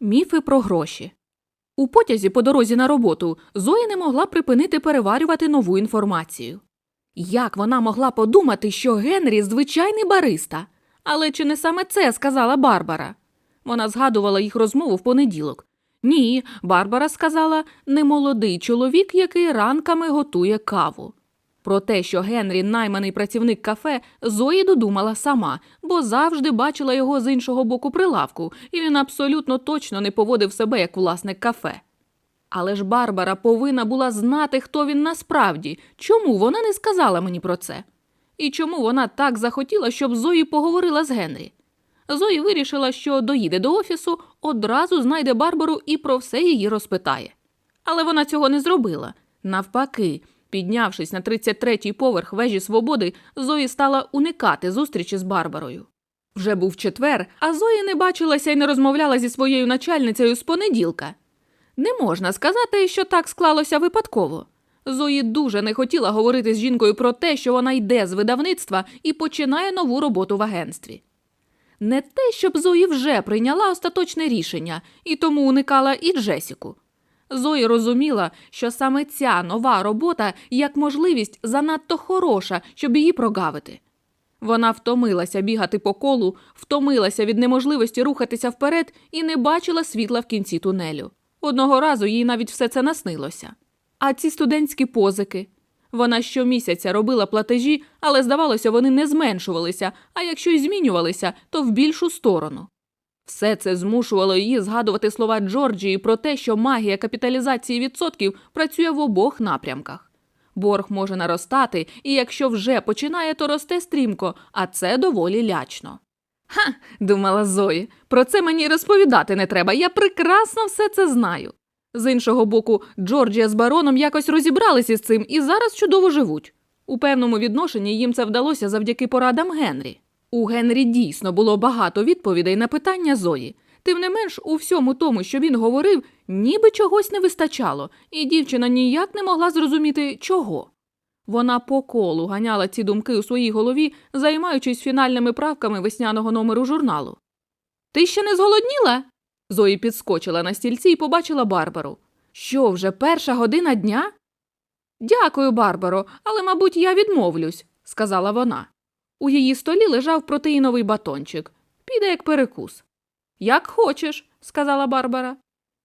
Міфи про гроші. У потязі по дорозі на роботу Зоя не могла припинити переварювати нову інформацію. Як вона могла подумати, що Генрі звичайний бариста? Але чи не саме це сказала Барбара? Вона згадувала їх розмову в понеділок. Ні, Барбара сказала немолодий чоловік, який ранками готує каву. Про те, що Генрі найманий працівник кафе, Зої додумала сама, бо завжди бачила його з іншого боку прилавку, і він абсолютно точно не поводив себе як власник кафе. Але ж Барбара повинна була знати, хто він насправді, чому вона не сказала мені про це. І чому вона так захотіла, щоб Зої поговорила з Генрі. Зої вирішила, що доїде до офісу, одразу знайде Барбару і про все її розпитає. Але вона цього не зробила. Навпаки, піднявшись на 33-й поверх вежі свободи, Зої стала уникати зустрічі з Барбарою. Вже був четвер, а Зої не бачилася і не розмовляла зі своєю начальницею з понеділка. Не можна сказати, що так склалося випадково. Зої дуже не хотіла говорити з жінкою про те, що вона йде з видавництва і починає нову роботу в агентстві. Не те, щоб Зої вже прийняла остаточне рішення і тому уникала і Джесіку. Зої розуміла, що саме ця нова робота як можливість занадто хороша, щоб її прогавити. Вона втомилася бігати по колу, втомилася від неможливості рухатися вперед і не бачила світла в кінці тунелю. Одного разу їй навіть все це наснилося. А ці студентські позики. Вона щомісяця робила платежі, але здавалося, вони не зменшувалися, а якщо й змінювалися, то в більшу сторону. Все це змушувало її згадувати слова Джорджії про те, що магія капіталізації відсотків працює в обох напрямках. Борг може наростати, і якщо вже починає, то росте стрімко, а це доволі лячно. Ха, думала Зої, про це мені розповідати не треба, я прекрасно все це знаю. З іншого боку, Джорджія з бароном якось розібралися з цим і зараз чудово живуть. У певному відношенні їм це вдалося завдяки порадам Генрі. У Генрі дійсно було багато відповідей на питання Зої. Тим не менш, у всьому тому, що він говорив, ніби чогось не вистачало, і дівчина ніяк не могла зрозуміти, чого. Вона по колу ганяла ці думки у своїй голові, займаючись фінальними правками весняного номеру журналу. Ти ще не зголодніла? Зої підскочила на стільці і побачила Барбару. Що, вже перша година дня? Дякую, Барбаро, але, мабуть, я відмовлюсь, сказала вона. У її столі лежав протеїновий батончик. Піде як перекус. Як хочеш, сказала Барбара.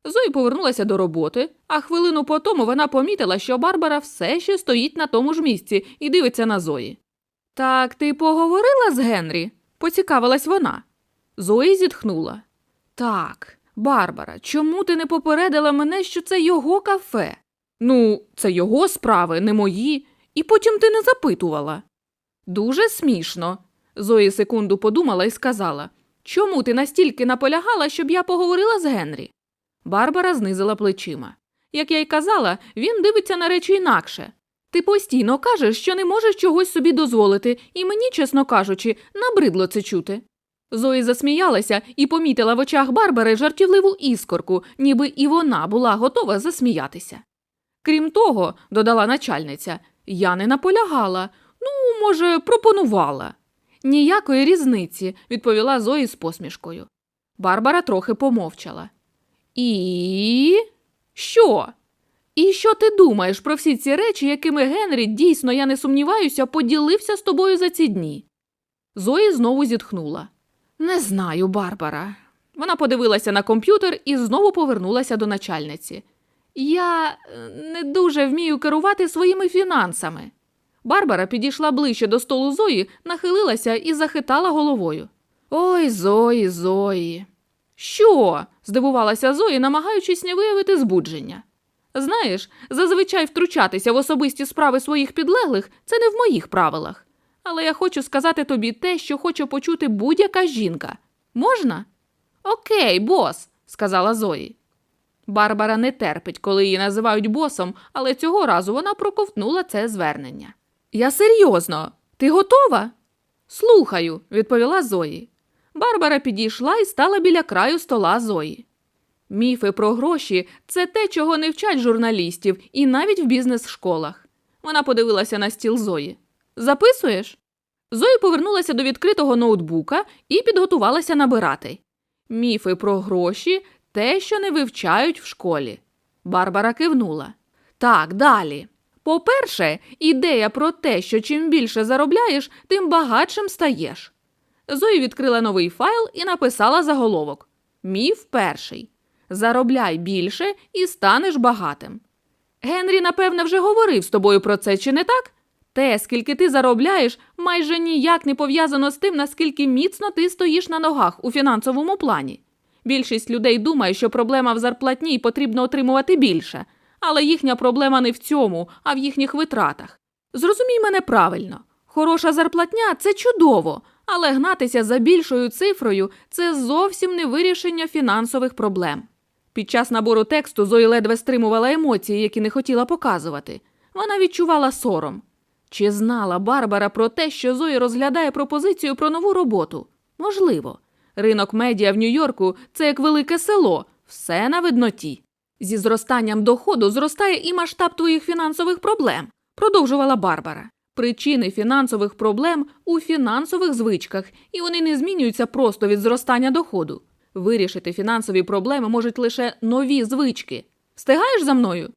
Зої повернулася до роботи, а хвилину по тому вона помітила, що Барбара все ще стоїть на тому ж місці і дивиться на Зої. Так ти поговорила з Генрі? поцікавилась вона. Зої зітхнула. Так, Барбара, чому ти не попередила мене, що це його кафе? Ну, це його справи, не мої, і потім ти не запитувала. Дуже смішно. Зої секунду подумала і сказала Чому ти настільки наполягала, щоб я поговорила з Генрі? Барбара знизила плечима. Як я й казала, він дивиться на речі інакше. Ти постійно кажеш, що не можеш чогось собі дозволити, і мені, чесно кажучи, набридло це чути. Зої засміялася і помітила в очах Барбари жартівливу іскорку, ніби і вона була готова засміятися. Крім того, додала начальниця, я не наполягала, може, пропонувала. Ніякої різниці, відповіла Зої з посмішкою. Барбара трохи помовчала. І. Що? І що ти думаєш про всі ці речі, якими Генрі, дійсно, я не сумніваюся, поділився з тобою за ці дні? Зої знову зітхнула. Не знаю, Барбара. Вона подивилася на комп'ютер і знову повернулася до начальниці. Я е, не дуже вмію керувати своїми фінансами. Барбара підійшла ближче до столу Зої, нахилилася і захитала головою. Ой, Зої, Зої. Що? здивувалася Зої, намагаючись не виявити збудження. Знаєш, зазвичай втручатися в особисті справи своїх підлеглих це не в моїх правилах. Але я хочу сказати тобі те, що хоче почути будь-яка жінка. Можна? Окей, бос, сказала Зої. Барбара не терпить, коли її називають босом, але цього разу вона проковтнула це звернення. Я серйозно, ти готова? Слухаю, відповіла Зої. Барбара підійшла і стала біля краю стола Зої. Міфи про гроші це те, чого не вчать журналістів і навіть в бізнес-школах. Вона подивилася на стіл Зої. Записуєш? Зої повернулася до відкритого ноутбука і підготувалася набирати. Міфи про гроші Те, що не вивчають в школі. Барбара кивнула. Так, далі. По-перше, ідея про те, що чим більше заробляєш, тим багатшим стаєш. Зої відкрила новий файл і написала заголовок: Міф перший. Заробляй більше і станеш багатим. Генрі, напевне, вже говорив з тобою про це, чи не так? Те, скільки ти заробляєш, майже ніяк не пов'язано з тим, наскільки міцно ти стоїш на ногах у фінансовому плані. Більшість людей думає, що проблема в зарплатні і потрібно отримувати більше, але їхня проблема не в цьому, а в їхніх витратах. Зрозумій мене правильно. Хороша зарплатня це чудово, але гнатися за більшою цифрою це зовсім не вирішення фінансових проблем. Під час набору тексту Зої ледве стримувала емоції, які не хотіла показувати. Вона відчувала сором. Чи знала Барбара про те, що Зої розглядає пропозицію про нову роботу? Можливо. Ринок медіа в Нью-Йорку це як велике село, все на видноті. Зі зростанням доходу зростає і масштаб твоїх фінансових проблем, продовжувала Барбара. Причини фінансових проблем у фінансових звичках, і вони не змінюються просто від зростання доходу. Вирішити фінансові проблеми можуть лише нові звички. Встигаєш за мною?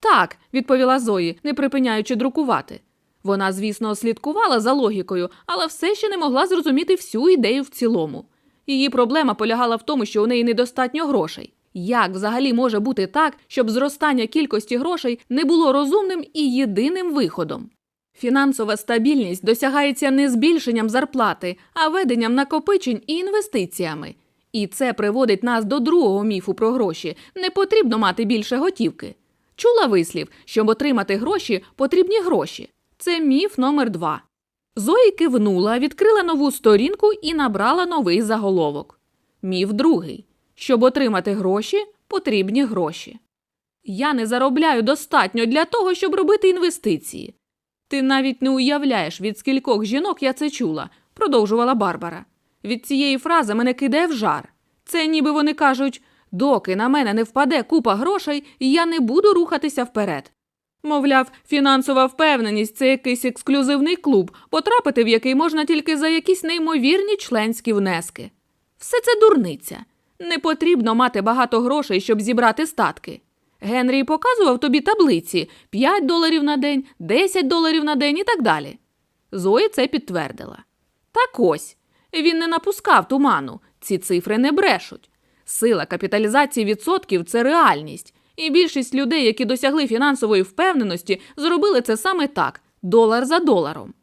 Так, відповіла Зої, не припиняючи друкувати. Вона, звісно, слідкувала за логікою, але все ще не могла зрозуміти всю ідею в цілому. Її проблема полягала в тому, що у неї недостатньо грошей. Як взагалі може бути так, щоб зростання кількості грошей не було розумним і єдиним виходом? Фінансова стабільність досягається не збільшенням зарплати, а веденням накопичень і інвестиціями. І це приводить нас до другого міфу про гроші не потрібно мати більше готівки. Чула вислів, щоб отримати гроші, потрібні гроші. Це міф номер два. Зої кивнула, відкрила нову сторінку і набрала новий заголовок. Міф другий. Щоб отримати гроші, потрібні гроші. Я не заробляю достатньо для того, щоб робити інвестиції. Ти навіть не уявляєш, від скількох жінок я це чула, продовжувала Барбара. Від цієї фрази мене кидає в жар. Це ніби вони кажуть, доки на мене не впаде купа грошей, я не буду рухатися вперед. Мовляв, фінансова впевненість це якийсь ексклюзивний клуб, потрапити в який можна тільки за якісь неймовірні членські внески. Все це дурниця. Не потрібно мати багато грошей, щоб зібрати статки. Генрій показував тобі таблиці 5 доларів на день, 10 доларів на день і так далі. Зої це підтвердила. Так ось, він не напускав туману, ці цифри не брешуть. Сила капіталізації відсотків це реальність. І більшість людей, які досягли фінансової впевненості, зробили це саме так долар за доларом.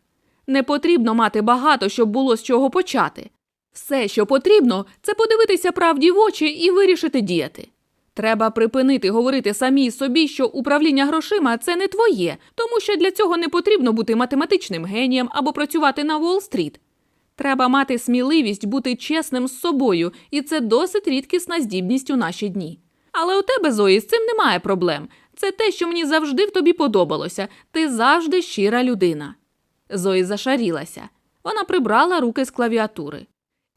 Не потрібно мати багато, щоб було з чого почати. Все, що потрібно, це подивитися правді в очі і вирішити діяти. Треба припинити говорити самій собі, що управління грошима це не твоє, тому що для цього не потрібно бути математичним генієм або працювати на Уолл-стріт. Треба мати сміливість бути чесним з собою, і це досить рідкісна здібність у наші дні. Але у тебе, Зої, з цим немає проблем. Це те, що мені завжди в тобі подобалося. Ти завжди щира людина. Зої зашарілася. Вона прибрала руки з клавіатури.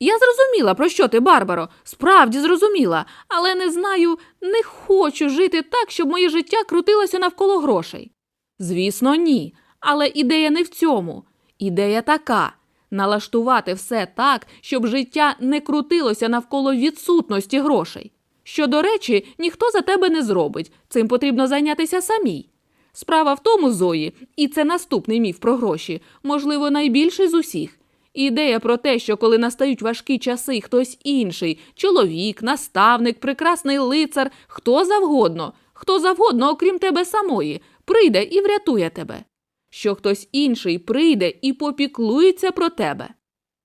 Я зрозуміла, про що ти, Барбаро, справді зрозуміла, але не знаю, не хочу жити так, щоб моє життя крутилося навколо грошей. Звісно, ні. Але ідея не в цьому. Ідея така налаштувати все так, щоб життя не крутилося навколо відсутності грошей. Що, до речі, ніхто за тебе не зробить, цим потрібно зайнятися самій. Справа в тому, Зої, і це наступний міф про гроші, можливо, найбільший з усіх. Ідея про те, що коли настають важкі часи, хтось інший чоловік, наставник, прекрасний лицар, хто завгодно, хто завгодно, окрім тебе самої, прийде і врятує тебе. Що хтось інший прийде і попіклується про тебе.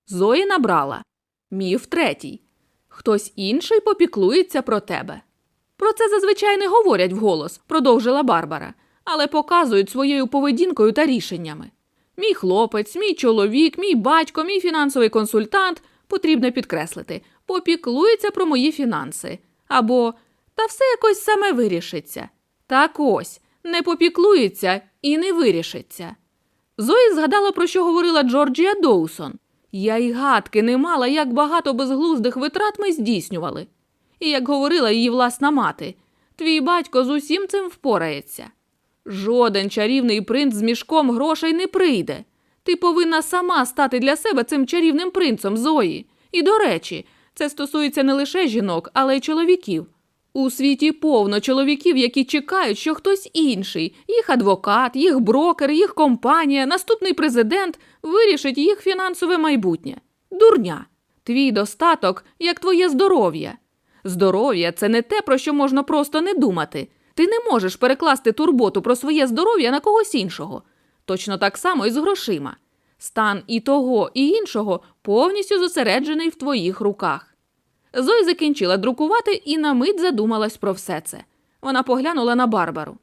Зої набрала. Міф третій. Хтось інший попіклується про тебе. Про це зазвичай не говорять вголос, продовжила Барбара, але показують своєю поведінкою та рішеннями. Мій хлопець, мій чоловік, мій батько, мій фінансовий консультант потрібно підкреслити, попіклується про мої фінанси. Або та все якось саме вирішиться. Так ось не попіклується і не вирішиться. Зої згадала, про що говорила Джорджія Доусон. Я й гадки не мала, як багато безглуздих витрат ми здійснювали. І як говорила її власна мати, твій батько з усім цим впорається. Жоден чарівний принц з мішком грошей не прийде. Ти повинна сама стати для себе цим чарівним принцем Зої. І, до речі, це стосується не лише жінок, але й чоловіків. У світі повно чоловіків, які чекають, що хтось інший, їх адвокат, їх брокер, їх компанія, наступний президент вирішить їх фінансове майбутнє. Дурня. Твій достаток, як твоє здоров'я. Здоров'я це не те, про що можна просто не думати. Ти не можеш перекласти турботу про своє здоров'я на когось іншого. Точно так само і з грошима. Стан і того, і іншого повністю зосереджений в твоїх руках. Зої закінчила друкувати і на мить задумалась про все це. Вона поглянула на Барбару.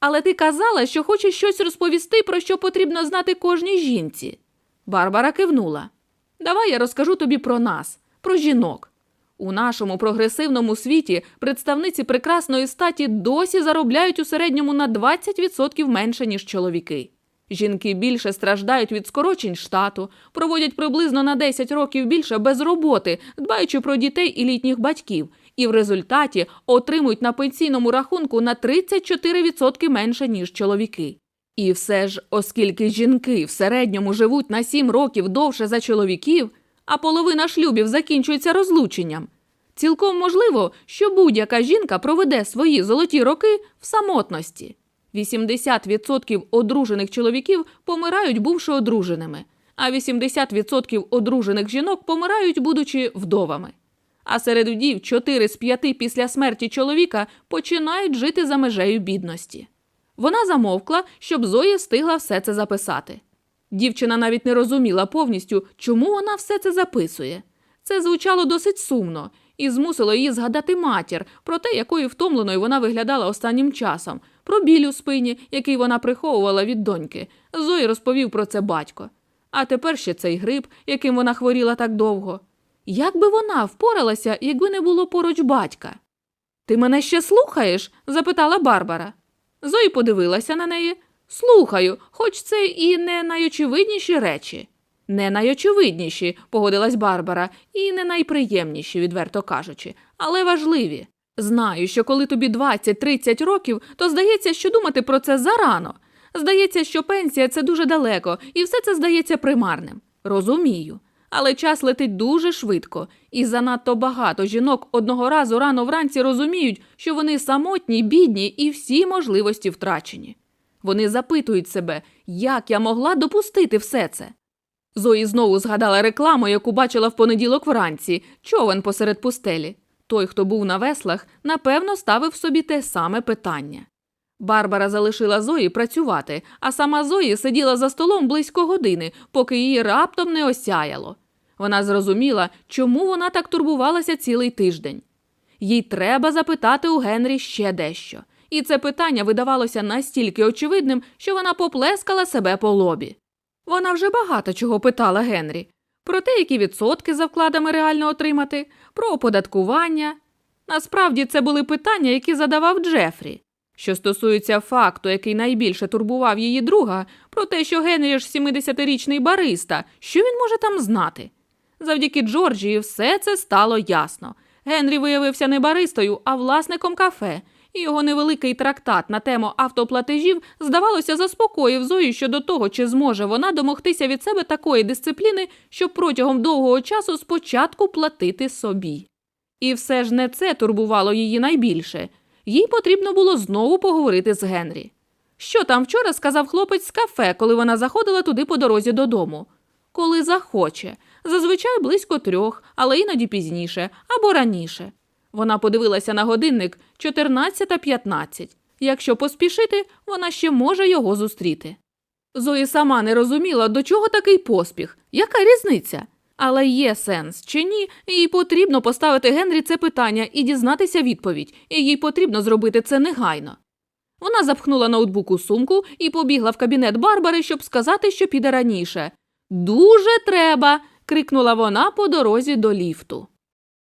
Але ти казала, що хочеш щось розповісти, про що потрібно знати кожній жінці. Барбара кивнула. Давай я розкажу тобі про нас, про жінок. У нашому прогресивному світі представниці прекрасної статі досі заробляють у середньому на 20% менше, ніж чоловіки. Жінки більше страждають від скорочень штату, проводять приблизно на 10 років більше без роботи, дбаючи про дітей і літніх батьків, і в результаті отримують на пенсійному рахунку на 34% менше, ніж чоловіки. І все ж, оскільки жінки в середньому живуть на 7 років довше за чоловіків, а половина шлюбів закінчується розлученням, цілком можливо, що будь-яка жінка проведе свої золоті роки в самотності. 80% одружених чоловіків помирають, бувши одруженими, а 80% одружених жінок помирають, будучи вдовами. А серед вдів 4 з 5 після смерті чоловіка починають жити за межею бідності. Вона замовкла, щоб Зоя встигла все це записати. Дівчина навіть не розуміла повністю, чому вона все це записує. Це звучало досить сумно і змусило її згадати матір про те, якою втомленою вона виглядала останнім часом, про біль у спині, який вона приховувала від доньки. Зої розповів про це батько. А тепер ще цей грип, яким вона хворіла так довго. Як би вона впоралася, якби не було поруч батька? Ти мене ще слухаєш? запитала Барбара. Зої подивилася на неї. Слухаю, хоч це і не найочевидніші речі. Не найочевидніші, погодилась Барбара, і не найприємніші, відверто кажучи, але важливі. Знаю, що коли тобі 20-30 років, то здається, що думати про це зарано. Здається, що пенсія це дуже далеко, і все це здається примарним. Розумію. Але час летить дуже швидко, і занадто багато жінок одного разу рано вранці розуміють, що вони самотні, бідні і всі можливості втрачені. Вони запитують себе, як я могла допустити все це. Зої знову згадала рекламу, яку бачила в понеділок вранці, човен посеред пустелі. Той, хто був на веслах, напевно, ставив собі те саме питання. Барбара залишила Зої працювати, а сама Зої сиділа за столом близько години, поки її раптом не осяяло. Вона зрозуміла, чому вона так турбувалася цілий тиждень. Їй треба запитати у Генрі ще дещо. І це питання видавалося настільки очевидним, що вона поплескала себе по лобі. Вона вже багато чого питала Генрі про те, які відсотки за вкладами реально отримати, про оподаткування. Насправді це були питання, які задавав Джефрі. Що стосується факту, який найбільше турбував її друга, про те, що Генрі ж 70-річний бариста, що він може там знати? Завдяки Джорджії все це стало ясно. Генрі виявився не баристою, а власником кафе, його невеликий трактат на тему автоплатежів, здавалося, заспокоїв Зою щодо того, чи зможе вона домогтися від себе такої дисципліни, щоб протягом довгого часу спочатку платити собі. І все ж не це турбувало її найбільше. Їй потрібно було знову поговорити з Генрі. Що там вчора сказав хлопець з кафе, коли вона заходила туди по дорозі додому? Коли захоче, зазвичай близько трьох, але іноді пізніше або раніше. Вона подивилася на годинник 14.15. Якщо поспішити, вона ще може його зустріти. Зої сама не розуміла, до чого такий поспіх, яка різниця? Але є сенс чи ні, їй потрібно поставити Генрі це питання і дізнатися відповідь, і їй потрібно зробити це негайно. Вона запхнула ноутбук у сумку і побігла в кабінет Барбари, щоб сказати, що піде раніше. Дуже треба. крикнула вона по дорозі до ліфту.